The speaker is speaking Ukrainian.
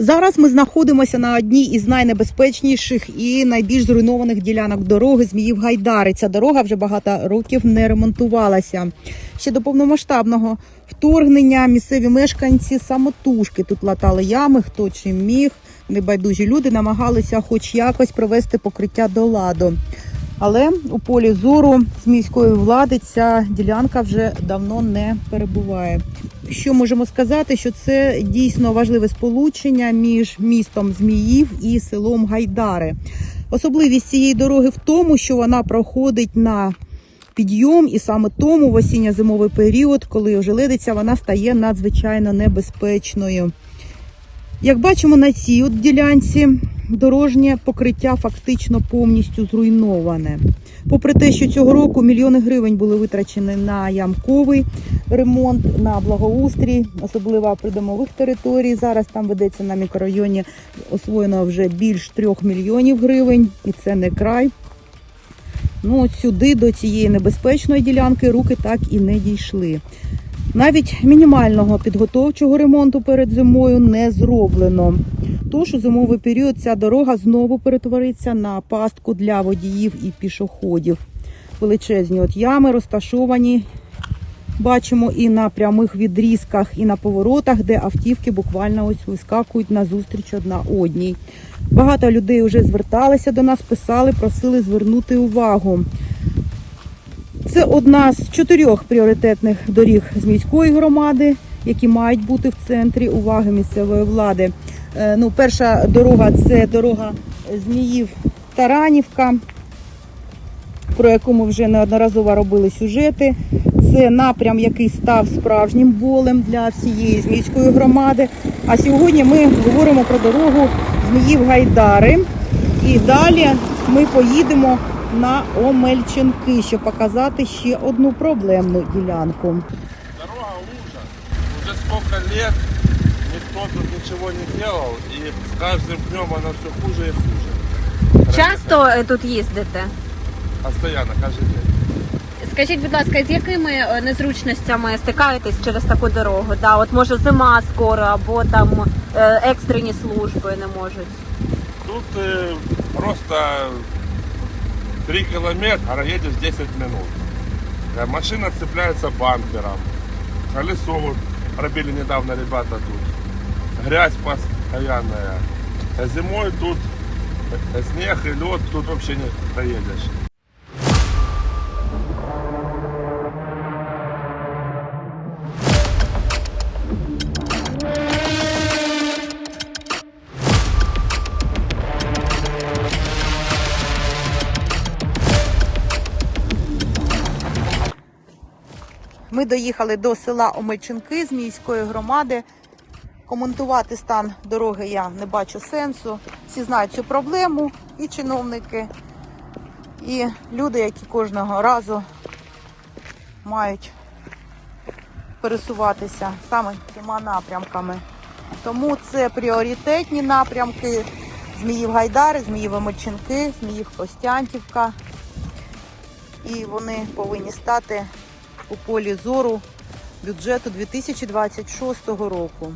Зараз ми знаходимося на одній із найнебезпечніших і найбільш зруйнованих ділянок дороги Зміїв Гайдари. Ця дорога вже багато років не ремонтувалася. Ще до повномасштабного вторгнення місцеві мешканці самотужки тут латали ями, хто чим міг. Небайдужі люди намагалися хоч якось привести покриття до ладу. Але у полі зору з міської влади ця ділянка вже давно не перебуває. Що можемо сказати, що це дійсно важливе сполучення між містом Зміїв і селом Гайдари. Особливість цієї дороги в тому, що вона проходить на підйом, і саме тому в осінньо-зимовий період, коли ожеледиться, вона стає надзвичайно небезпечною. Як бачимо на цій от ділянці, дорожнє покриття фактично повністю зруйноване. Попри те, що цього року мільйони гривень були витрачені на ямковий ремонт, на благоустрій, особливо придомових територій. Зараз там ведеться на мікрорайоні освоєно вже більш трьох мільйонів гривень, і це не край. Ну, от сюди, до цієї небезпечної ділянки, руки так і не дійшли. Навіть мінімального підготовчого ремонту перед зимою не зроблено. Тож у зимовий період ця дорога знову перетвориться на пастку для водіїв і пішоходів. Величезні от ями розташовані, бачимо, і на прямих відрізках, і на поворотах, де автівки буквально ось вискакують назустріч одна одній. Багато людей вже зверталися до нас, писали, просили звернути увагу. Це одна з чотирьох пріоритетних доріг з міської громади, які мають бути в центрі уваги місцевої влади. Е, Ну, перша дорога це дорога Зміїв Таранівка, про яку ми вже неодноразово робили сюжети. Це напрям, який став справжнім болем для всієї зміївської громади. А сьогодні ми говоримо про дорогу Зміїв Гайдари. І далі ми поїдемо на Омельченки, щоб показати ще одну проблемну ділянку. Дорога ужас. Уже сколько лет никто тут ничего не делал, и с каждым днем она все хуже и хуже. Часто е, тут їздите? Постоянно, каждый день. Скажіть, будь ласка, з якими е, незручностями стикаєтесь через таку дорогу? Да, от може зима скоро, або там е, екстрені служби не можуть. Тут э, просто 3 километра, а едешь 10 минут. Э, Машина цепляется бампером. Колесо вот пробили недавно ребята тут. Грязь постоянная. А Зимой тут э, снег и лед, тут вообще не проедешь. Ми доїхали до села Омельченки з міської громади. Коментувати стан дороги я не бачу сенсу. Всі знають цю проблему, і чиновники, і люди, які кожного разу мають пересуватися саме цими напрямками. Тому це пріоритетні напрямки Зміїв Гайдари, Зміїв Омельченки, Зміїв Костянтівка. І вони повинні стати у полі зору бюджету 2026 року.